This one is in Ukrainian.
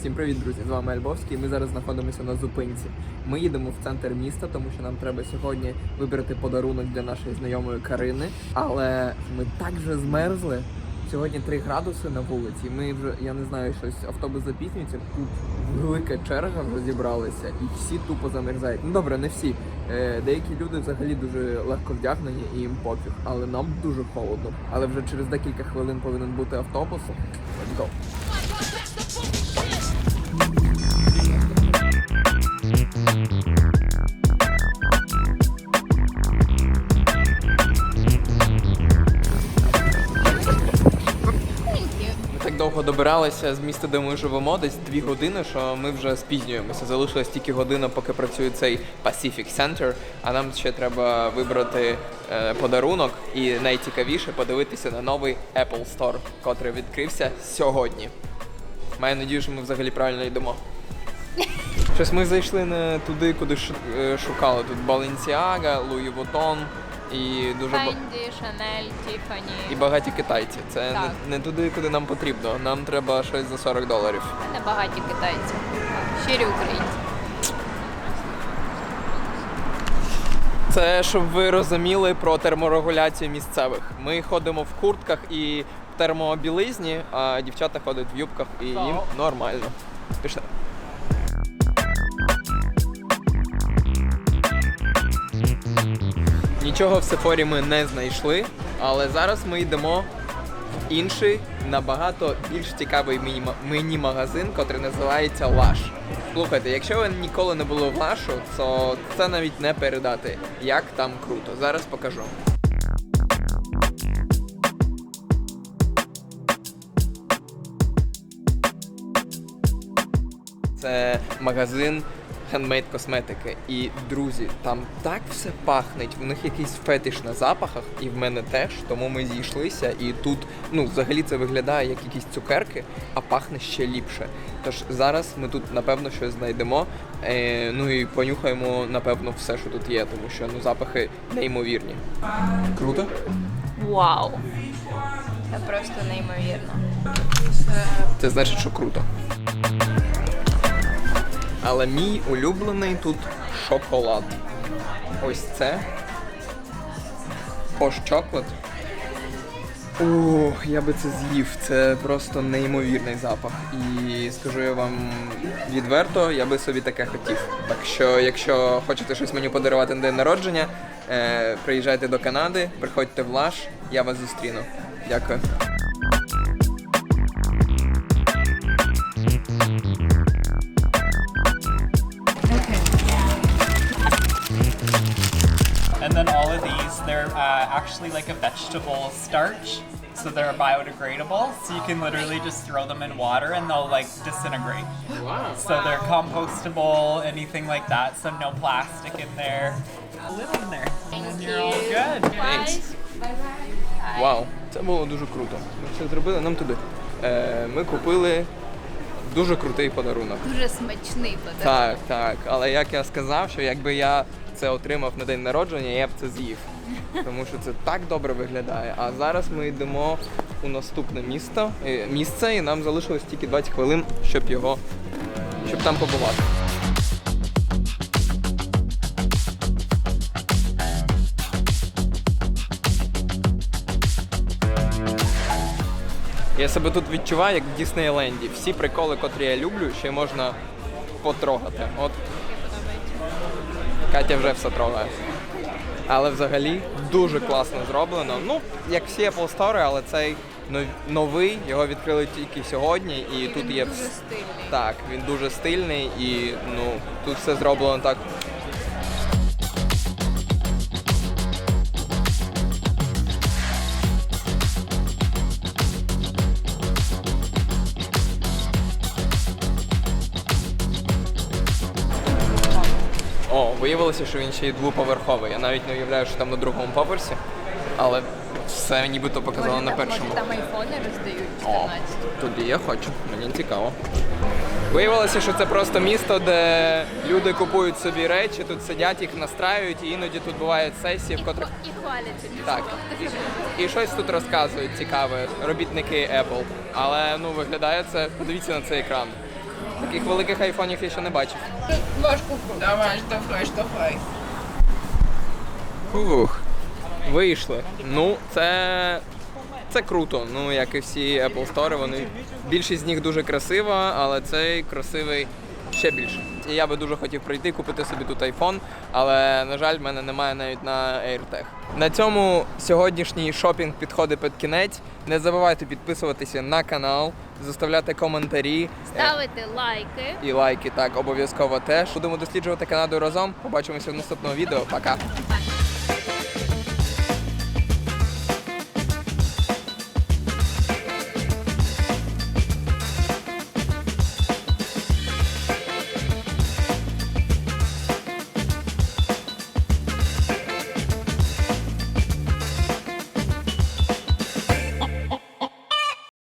Всім привіт, друзі! З вами Альбовський. Ми зараз знаходимося на зупинці. Ми їдемо в центр міста, тому що нам треба сьогодні вибрати подарунок для нашої знайомої Карини. Але ми так вже змерзли. Сьогодні 3 градуси на вулиці. Ми вже я не знаю, щось автобус запізнюється. Тут велика черга вже зібралася, і всі тупо замерзають. Ну добре, не всі. Е, деякі люди взагалі дуже легко вдягнені і їм пофіг, але нам дуже холодно. Але вже через декілька хвилин повинен бути автобус. Let's go. Довго добиралися з міста, де ми живемо, десь дві години, що ми вже спізнюємося. Залишилась тільки година, поки працює цей Pacific Center, а нам ще треба вибрати е, подарунок і найцікавіше подивитися на новий Apple Store, котрий відкрився сьогодні. Маю надію, що ми взагалі правильно йдемо. Щось ми зайшли не туди, куди е, шукали. Тут Balenciaga, Louis Vuitton і дуже ба- Фенді, Шанель, Тіфані. і багаті китайці. Це не, Так. не туди, куди нам потрібно. Нам треба щось за 40 доларів. Не багаті китайці. Щирі українці. Це щоб ви розуміли про терморегуляцію місцевих. Ми ходимо в куртках і в термобілизні, а дівчата ходять в юбках і їм нормально. Пішли. Нічого в Сефорі ми не знайшли, але зараз ми йдемо в інший, набагато більш цікавий міні- міні-магазин, котрий називається Лаш. Слухайте, якщо ви ніколи не були в Лашу, то це навіть не передати, як там круто. Зараз покажу. Це магазин хендмейд косметики. І друзі, там так все пахнеть. В них якийсь фетиш на запахах, і в мене теж. Тому ми зійшлися. І тут, ну, взагалі це виглядає як якісь цукерки, а пахне ще ліпше. Тож зараз ми тут напевно щось знайдемо. Е, ну і понюхаємо, напевно, все, що тут є, тому що ну запахи неймовірні. Круто? Вау! Це просто неймовірно. Це значить, що круто. Але мій улюблений тут шоколад. Ось це. Пош чоклад. Ох, я би це з'їв. Це просто неймовірний запах. І скажу я вам відверто, я би собі таке хотів. Так що, якщо хочете щось мені подарувати на день народження, е, приїжджайте до Канади, приходьте в Лаш, я вас зустріну. Дякую. Actually like a vegetable starch. So they're biodegradable. So you can literally just throw them in water and they'll like disintegrate. Wow. So they're compostable, anything like that. So no plastic in there. Live in there. And then you're all good. Thanks. Вау, це було дуже круто. Ми все зробили нам туди. Е, ми купили дуже крутий подарунок. Дуже смачний подарунок. Так, так. Але як я сказав, що якби я це отримав на день народження, я б це з'їв. Тому що це так добре виглядає. А зараз ми йдемо у наступне місто, е, місце, і нам залишилось тільки 20 хвилин, щоб його, щоб там побувати. Я себе тут відчуваю, як в Діснейленді. Всі приколи, котрі я люблю, ще можна потрогати. От Катя вже все трогає. Але взагалі дуже класно зроблено. Ну, як всі Apple Store, але цей новий, його відкрили тільки сьогодні, і тут є. Дуже стильний. Так, він дуже стильний і ну, тут все зроблено так. Виявилося, що він ще й двоповерховий. Я навіть не уявляю, що там на другому поверсі, але все нібито показало Може, на першому. Може там айфони роздають О, 14. туди я хочу, мені цікаво. Виявилося, що це просто місто, де люди купують собі речі, тут сидять, їх настраюють, і іноді тут бувають сесії, в котрих І хваляться. так і, і щось тут розказують цікаве робітники Apple. Але ну виглядає це. Подивіться на цей екран. Таких великих айфонів я ще не бачив. Важко. Давай, штовхай, штовхай. Фух. Вийшли. Ну, це. Це круто. Ну, як і всі Apple Store, вони більшість з них дуже красива, але цей красивий ще більше. І я би дуже хотів прийти, купити собі тут iPhone, але на жаль, в мене немає навіть на AirTag. На цьому сьогоднішній шопінг підходить під кінець. Не забувайте підписуватися на канал, заставляти коментарі. е, Ставити лайки. І лайки так обов'язково теж. Будемо досліджувати Канаду разом. Побачимося в наступному відео. Пока. Пока.